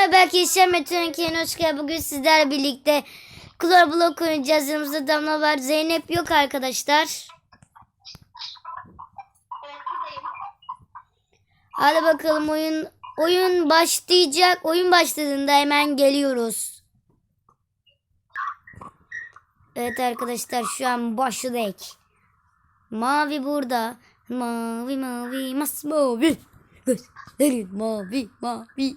merhaba arkadaşlar Meteor'un Kene hoş geldin. Bugün sizlerle birlikte Klor Blok oynayacağız. Yanımızda Damla var. Zeynep yok arkadaşlar. Hadi bakalım oyun oyun başlayacak. Oyun başladığında hemen geliyoruz. Evet arkadaşlar şu an başladık. Mavi burada. Mavi mavi masmavi. Gözlerin mavi mavi.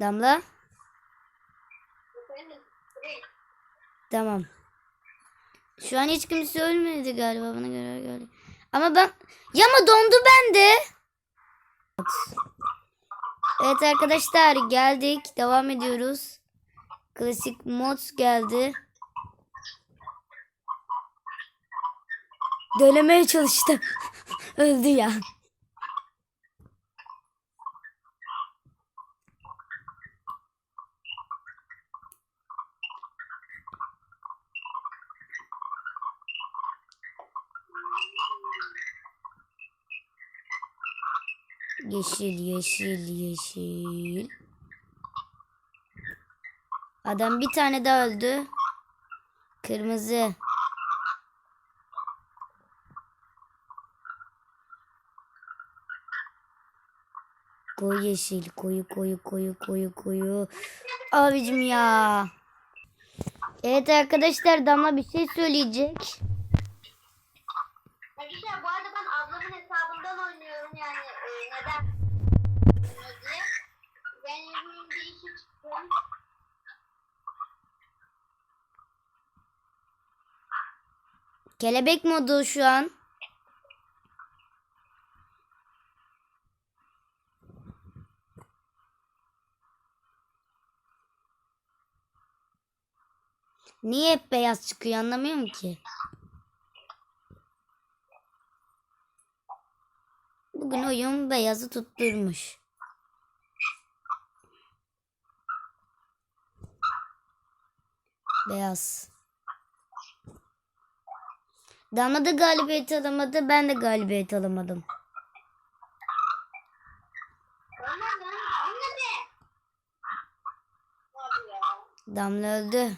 Damla? Tamam. Şu an hiç kimse ölmedi galiba bana göre göre. Ama ben ya ama dondu bende. Evet arkadaşlar geldik. Devam ediyoruz. Klasik mod geldi. Dönemeye çalıştı. Öldü ya. Yeşil, yeşil, yeşil. Adam bir tane daha öldü. Kırmızı. Koyu yeşil, koyu koyu koyu koyu koyu. Abicim ya. Evet arkadaşlar Damla bir şey söyleyecek. Kelebek modu şu an. Niye hep beyaz çıkıyor anlamıyorum ki. Bugün oyun beyazı tutturmuş. Beyaz. Damla da galibiyet alamadı. Ben de galibiyet alamadım. Damla öldü.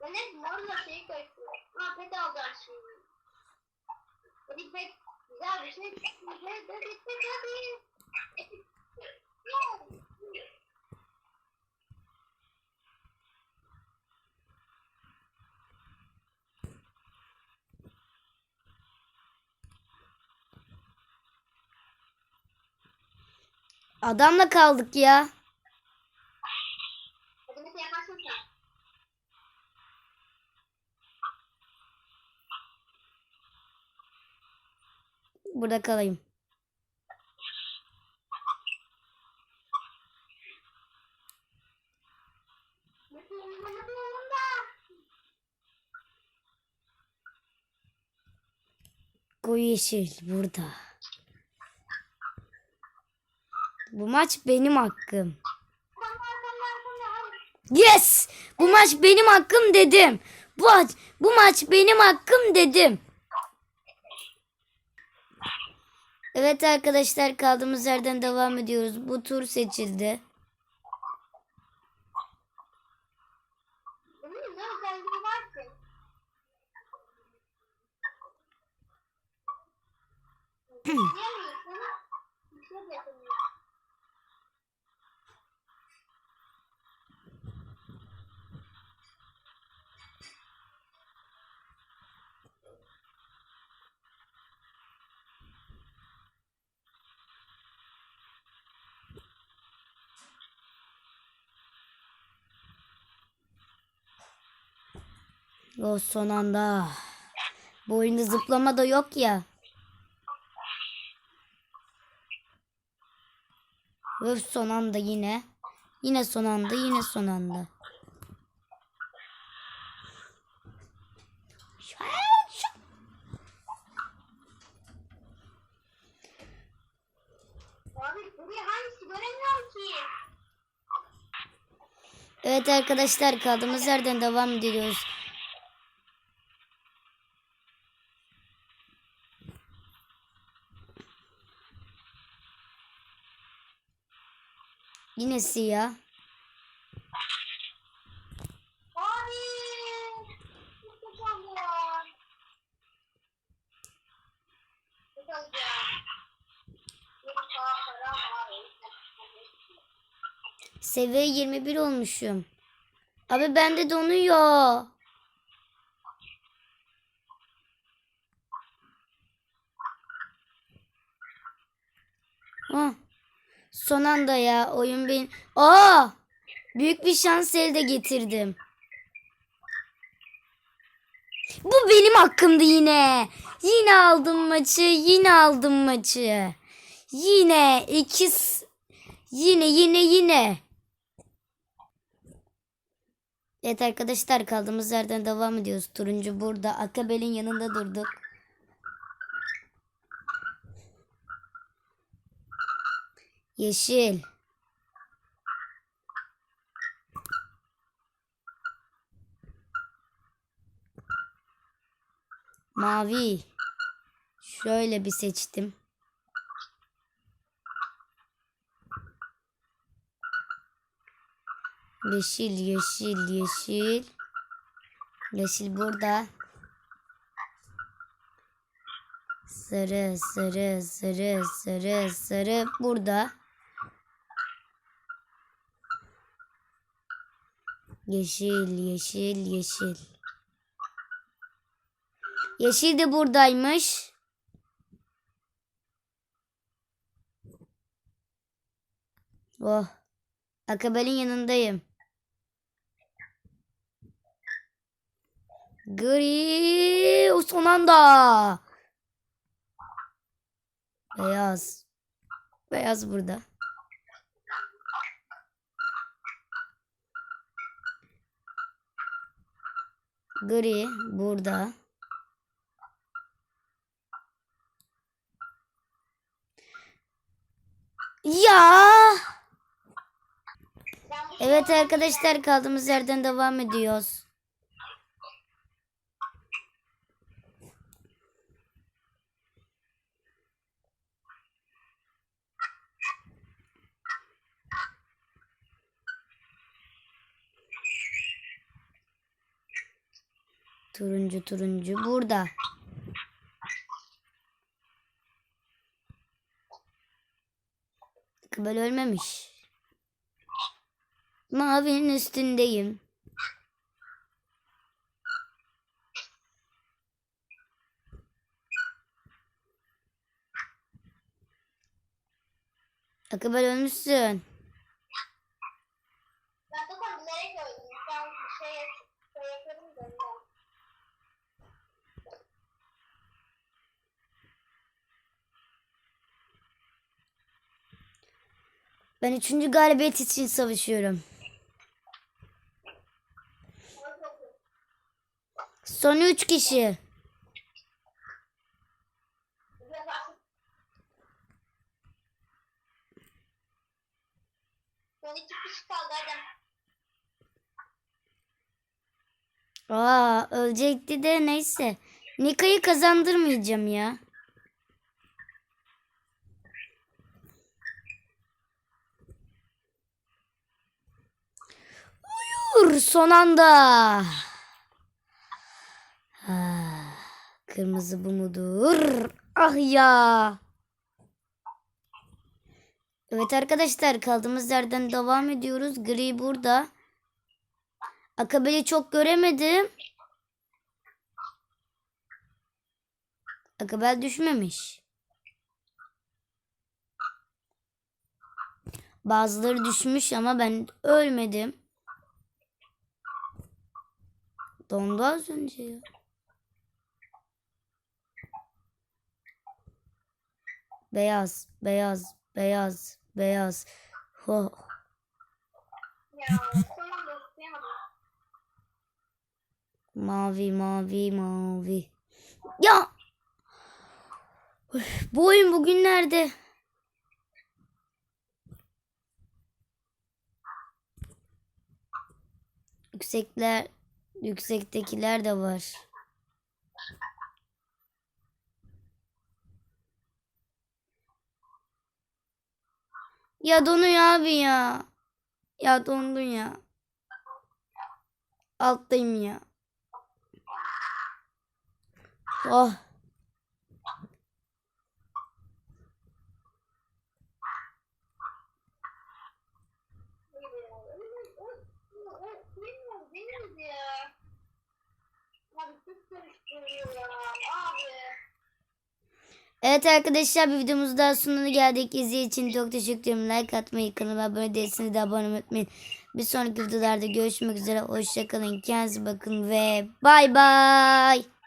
Ben hep morla şey koyuyorum. Ha pet alacağım şimdi. Hadi pet güzel bir şey. Güzel hadi pet hadi. Adamla kaldık ya. Burada kalayım. Koyu yeşil burada. Bu maç benim hakkım. Yes! Bu maç benim hakkım dedim. Bu bu maç benim hakkım dedim. Evet arkadaşlar kaldığımız yerden devam ediyoruz. Bu tur seçildi. Bunun ne özelliği var ki? Diyemiyorsun. Bir şey de yapamıyorsun. O son anda. Bu oyunda zıplama da yok ya. Öf son anda yine. Yine son anda yine son anda. Evet arkadaşlar kaldığımız yerden devam ediyoruz. Yine siyah. Abi. Çok güzel ya. Çok güzel. Bir sağ param var. Seviye 21 olmuşum. Abi bende donuyor. Ah, son anda ya oyun ben. Aa! Büyük bir şans elde getirdim. Bu benim hakkımdı yine. Yine aldım maçı. Yine aldım maçı. Yine iki s- Yine yine yine. Evet arkadaşlar kaldığımız yerden devam ediyoruz. Turuncu burada. Akabel'in yanında durduk. Yeşil. Mavi. Şöyle bir seçtim. Yeşil, yeşil, yeşil. Yeşil burada. Sarı, sarı, sarı, sarı, sarı burada. Yeşil, yeşil, yeşil. Yeşil de buradaymış. Oh. Akabel'in yanındayım. Gri o son anda. Beyaz. Beyaz burada. Gri burada. Ya. Evet arkadaşlar kaldığımız yerden devam ediyoruz. Turuncu turuncu burada. Kıbel ölmemiş. Mavinin üstündeyim. Akıbel ölmüşsün. Ben zaten bilerek öldüm. Ben bir şey, şey yaparım da ondan. Ben üçüncü galibiyet için savaşıyorum. Son üç kişi. Aa ölecekti de neyse. Nika'yı kazandırmayacağım ya. Son anda. Ah, kırmızı bu mudur? Ah ya. Evet arkadaşlar kaldığımız yerden devam ediyoruz. Gri burada. Akabeli çok göremedim. Akabel düşmemiş. Bazıları düşmüş ama ben ölmedim. Dondu az önce ya. Beyaz, beyaz, beyaz, beyaz. Oh. Ya. Mavi, mavi, mavi. Ya! Üf, bu oyun bugünlerde. Yüksekler, yüksektekiler de var. Ya donuyor abi ya. Ya dondun ya. Alttayım ya. Oh. Bilmiyorum, bilmiyoruz ya. Abi çok karıştırıyor ya. Abi. Evet arkadaşlar bir videomuz daha sonuna geldik. İzlediğiniz için çok teşekkür ederim. Like atmayı, kanalıma abone değilseniz de abone unutmayın. Bir sonraki videolarda görüşmek üzere. Hoşçakalın. Kendinize bakın ve bay bay.